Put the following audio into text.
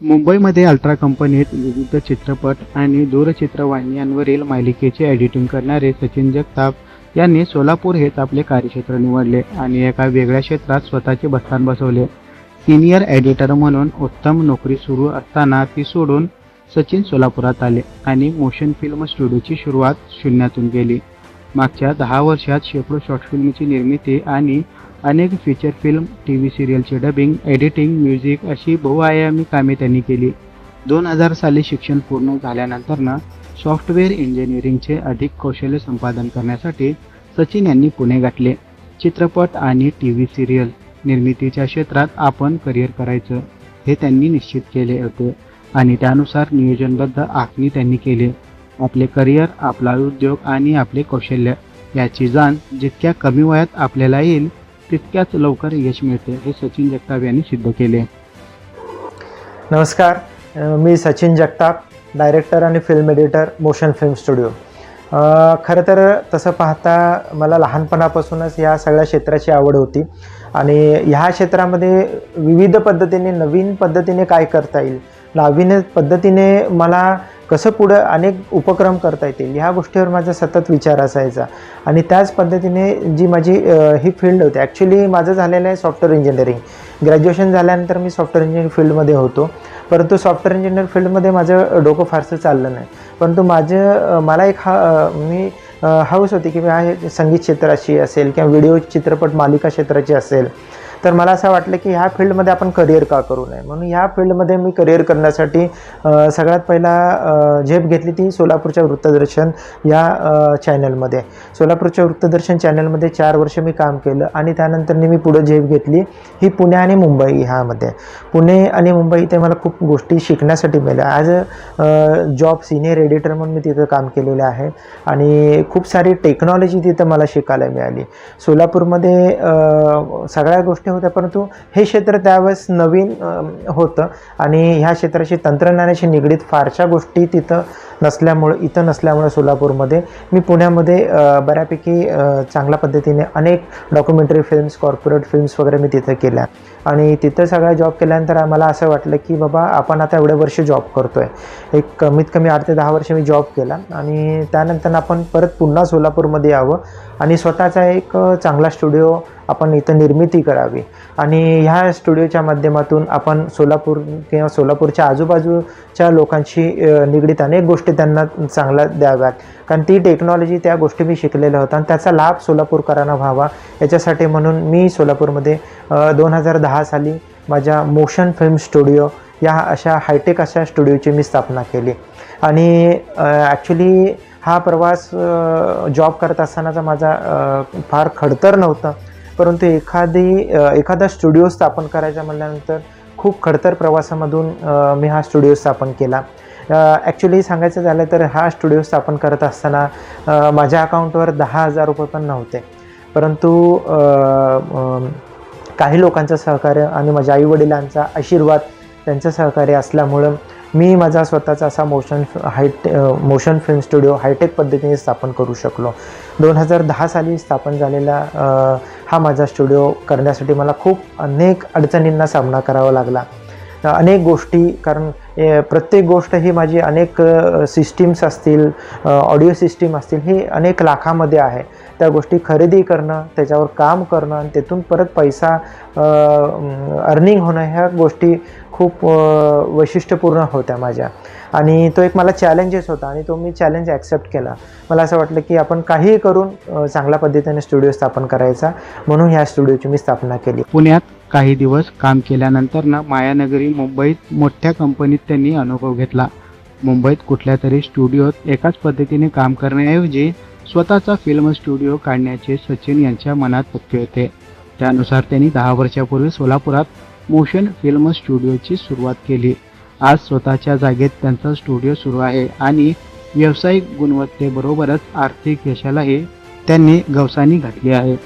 मुंबईमध्ये अल्ट्रा कंपनीत विविध चित्रपट आणि दूरचित्रवाहिन्यांवरील मालिकेचे एडिटिंग करणारे सचिन जगताप यांनी सोलापूर हेच आपले कार्यक्षेत्र निवडले आणि एका वेगळ्या क्षेत्रात स्वतःचे बस्तान बसवले. सिनियर एडिटर म्हणून उत्तम नोकरी सुरू असताना ती सोडून सचिन सोलापुरात आले आणि मोशन फिल्म स्टुडिओची सुरुवात शून्यातून केली. मागच्या दहा वर्षात शेकडो शॉर्ट फिल्मची निर्मिती आणि अनेक फीचर फिल्म टी व्ही सिरियलचे डबिंग एडिटिंग म्युझिक अशी बहुआयामी कामे त्यांनी केली. दोन हजार साली शिक्षण पूर्ण झाल्यानंतरनं सॉफ्टवेअर इंजिनिअरिंगचे अधिक कौशल्य संपादन करण्यासाठी सचिन यांनी पुणे गाठले. चित्रपट आणि टी व्ही सिरियल निर्मितीच्या क्षेत्रात आपण करिअर करायचं हे त्यांनी निश्चित केले होते आणि त्यानुसार नियोजनबद्ध आखणी त्यांनी केली. आपले करिअर आपला उद्योग आणि आपले कौशल्य याची जाण जितक्या कमी वयात आपल्याला येईल तितक्याच लवकर यश मिळते हे सचिन जगताप यांनी सिद्ध केले. नमस्कार मी सचिन जगताप डायरेक्टर आणि film editor motion film studio खरं तर तसं पाहता मला लहानपणापासूनच या सगळ्या क्षेत्राची आवड होती आणि ह्या क्षेत्रामध्ये विविध पद्धतीने नवीन पद्धतीने काय करता येईल? नवीन पद्धतीने मला कसं पुढं अनेक उपक्रम करता येतील ह्या गोष्टीवर माझा सतत विचार असायचा. आणि त्याच पद्धतीने जी माझी ही फील्ड होती ॲक्च्युली माझं झालेलं आहे सॉफ्टवेअर इंजिनिअरिंग ग्रॅज्युएशन झाल्यानंतर मी सॉफ्टवेअर इंजिनिअरिंग फील्डमध्ये होतो. परंतु सॉफ्टवेअर इंजिनिअर फील्डमध्ये माझं डोकं फारसं चाललं नाही. परंतु माझं मला एक हा मी हाऊस हौस होती की मी हा संगीत क्षेत्राची असेल किंवा व्हिडिओ चित्रपट मालिका क्षेत्राची असेल तर मला असं वाटलं की ह्या फील्डमध्ये आपण करिअर का करू नये? म्हणून ह्या फील्डमध्ये मी करिअर करण्यासाठी सगळ्यात पहिला झेप घेतली ती सोलापूरच्या वृत्तदर्शन या चॅनलमध्ये सोलापूरच्या वृत्तदर्शन चॅनलमध्ये चार वर्ष मी काम केलं आणि त्यानंतर मी पुढं झेप घेतली ही पुणे आणि मुंबई ह्यामध्ये. पुणे आणि मुंबई इथे मला खूप गोष्टी शिकण्यासाठी मिळाल्या. As a job senior editor म्हणून मी तिथं काम केलेलं आहे आणि खूप सारी टेक्नॉलॉजी तिथं मला शिकायला मिळाली. सोलापूरमध्ये सगळ्या गोष्टी होत्या परंतु हे क्षेत्र त्यावेळेस नवीन होतं. आणि ह्या क्षेत्राशी तंत्रज्ञानाशी निगडीत फारशा गोष्टी तिथं नसल्यामुळं इथं नसल्यामुळं सोलापूरमध्ये. मी पुण्यामध्ये बऱ्यापैकी चांगल्या पद्धतीने अनेक डॉक्युमेंटरी फिल्म्स कॉर्पोरेट फिल्म्स वगैरे मी तिथं केल्या. आणि तिथं सगळा जॉब केल्यानंतर आम्हाला असं वाटलं की बाबा आपण आता एवढे वर्ष जॉब करतो आहे एक कमीत कमी आठ ते दहा वर्ष मी जॉब केला. आणि त्यानंतर आपण परत पुन्हा सोलापूरमध्ये यावं. आणि स्वतःचा एक चांगला स्टुडिओ आपण इथं निर्मिती करावी. आणि ह्या स्टुडिओच्या माध्यमातून आपण सोलापूर किंवा सोलापूरच्या आजूबाजूच्या लोकांशी निगडीत अनेक गोष्टी त्यांना चांगल्या द्याव्यात कारण ती टेक्नॉलॉजी त्या गोष्टी मी शिकलेल्या होत्या आणि त्याचा लाभ सोलापूरकरांना व्हावा. याच्यासाठी म्हणून मी सोलापूरमध्ये दोन हजार दहा साली माझ्या मोशन फिल्म स्टुडिओ या अशा हायटेक अशा स्टुडिओची मी स्थापना केली. आणि ॲक्च्युली हा प्रवास जॉब करत असतानाचा माझा फार खडतर नव्हता. परंतु एखादी एखादा स्टुडिओ स्थापन करायचा म्हणल्यानंतर खूप खडतर प्रवासामधून मी हा स्टुडिओ स्थापन केला. ॲक्च्युली सांगायचं झालं तर हा स्टुडिओ स्थापन करत असताना माझ्या अकाउंटवर दहा हजार रुपये पण नव्हते. परंतु काही लोकांचं सहकार्य आणि माझ्या आईवडिलांचा आशीर्वाद त्यांचं सहकार्य असल्यामुळं मी माझा स्वतःचा असा मोशन हायटे मोशन फिल्म स्टुडिओ हायटेक पद्धतीने स्थापन करू शकलो. दोन हजार दहा साली स्थापन झालेला हा माझा स्टुडिओ करण्यासाठी मला खूप अनेक अडचणींना सामना करावा लागला. अनेक गोष्टी कारण प्रत्येक गोष्ट ही माझी अनेक सिस्टीम्स असतील ऑडिओ सिस्टीम असतील ही अनेक लाखामध्ये आहे. त्या गोष्टी खरेदी करणं त्याच्यावर काम करणं आणि तेथून परत पैसा अर्निंग होणं ह्या गोष्टी खूप वैशिष्ट्यपूर्ण होत्या माझ्या. आणि तो एक मला चॅलेंजेस होता आणि तो मी चॅलेंज ॲक्सेप्ट केला. मला असं वाटलं की आपण काहीही करून चांगल्या पद्धतीने स्टुडिओ स्थापन करायचा. म्हणून ह्या स्टुडिओची मी स्थापना केली. पुण्यात काही दिवस काम केल्यानंतर ना मायानगरी मुंबईत मोठ्या कंपनीत त्यांनी अनुभव घेतला. मुंबईत कुठल्या तरी स्टुडिओत एकाच पद्धतीने काम करण्याऐवजी स्वतःचा फिल्म स्टुडिओ काढण्याचे सचिन यांच्या मनात पक्के होते. त्यानुसार त्यांनी दहा वर्षापूर्वी सोलापुरात मोशन फिल्म स्टुडिओची सुरुवात केली. आज स्वतःच्या जागेत त्यांचा स्टुडिओ सुरू आहे आणि व्यावसायिक गुणवत्तेबरोबरच आर्थिक यशालाही त्यांनी गवसानी घातली आहे.